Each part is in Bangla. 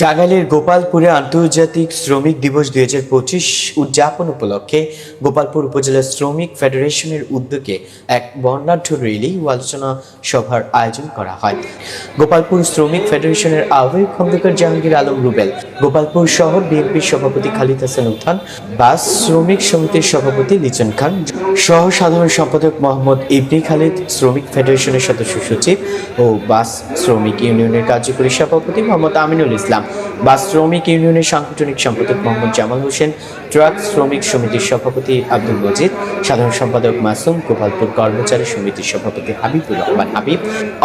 টাঙ্গাইলের গোপালপুরে আন্তর্জাতিক শ্রমিক দিবস দুই হাজার পঁচিশ উদযাপন উপলক্ষে গোপালপুর উপজেলা শ্রমিক ফেডারেশনের উদ্যোগে এক বর্ণাঢ্য র্যালি ও আলোচনা সভার আয়োজন করা হয়। গোপালপুর শ্রমিক ফেডারেশনের আহ্বায়ক খন্দকার জাহাঙ্গীর আলম রুবেল, গোপালপুর শহর বিএনপির সভাপতি খালিদ হাসান উত্থান, বাস শ্রমিক সমিতির সভাপতি লিচন খান সহ সাধারণ সম্পাদক মোহাম্মদ ইবনি খালিদ, শ্রমিক ফেডারেশনের সদস্য সচিব ও বাস শ্রমিক ইউনিয়নের কার্যকরী সভাপতি মোহাম্মদ আমিনুল ইসলাম। বাস শ্রমিক ইউনিয়নের সাংগঠনিক সম্পাদক মোহাম্মদ জামাল হোসেন, ট্রাক শ্রমিক সমিতির সভাপতি আব্দুল মজিদ, সাধারণ সম্পাদক মাসুম, গোপালপুর কর্মচারী সমিতির সভাপতি হাবিবুর রহমান হাবিব,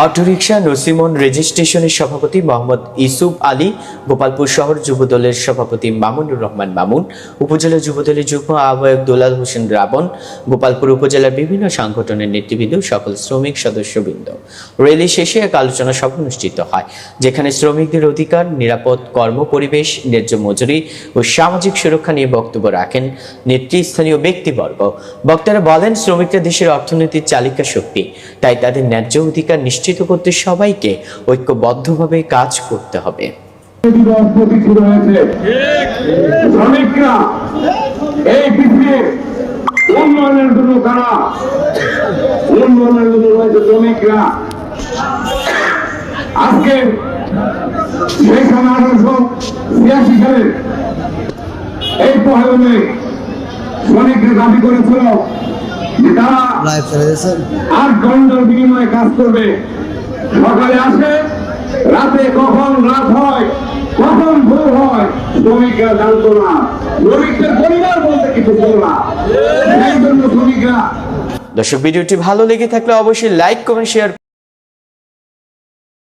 অটোরিকশা নসিমন রেজিস্ট্রেশনের সভাপতি মোহাম্মদ ইসুফ আলী, গোপালপুর শহর যুবদলের সভাপতি মামুনুর রহমান মামুন, উপজেলা যুবদলের যুগ্ম আহ্বায়ক দোলাল হোসেন রাবণ গোপালপুর উপজেলার বিভিন্ন সাংগঠনের নেতৃবৃন্দ, সকল শ্রমিক সদস্যবৃন্দ। রেলি শেষে এক আলোচনা সভা অনুষ্ঠিত হয়, যেখানে শ্রমিকদের অধিকার, নিরাপদ কর্ম পরিবেশ ন্যায্য মজুরি ও সামাজিক সুরক্ষা নিয়ে বক্তব্য রাখেন নেতৃস্থানীয় ব্যক্তিবর্গ। বক্তারা বলেন শ্রমিকরা দেশের অর্থনীতির চালিকা শক্তি, তাই তাদের ন্যায্য অধিকার নিশ্চিত করতে সবাইকে ঐক্যবদ্ধভাবে কাজ করতে হবে। আজকে সময় আঠারোশো ছিয়াশি সালে এই দাবি করেছিল যে তারা লাইভ চলে গেছেন আট ঘণ্টার বিনিময়ে কাজ করবে। সকালে আসে রাতে কখন রাত হয় কখন ভোর হয় শ্রমিকরা জানতো না। শ্রমিকদের পরিবার বলতে কিছু ছিল না। সেই জন্য শ্রমিকরা দর্শক ভিডিওটি ভালো লেগে থাকলে অবশ্যই লাইক কমেন্ট শেয়ার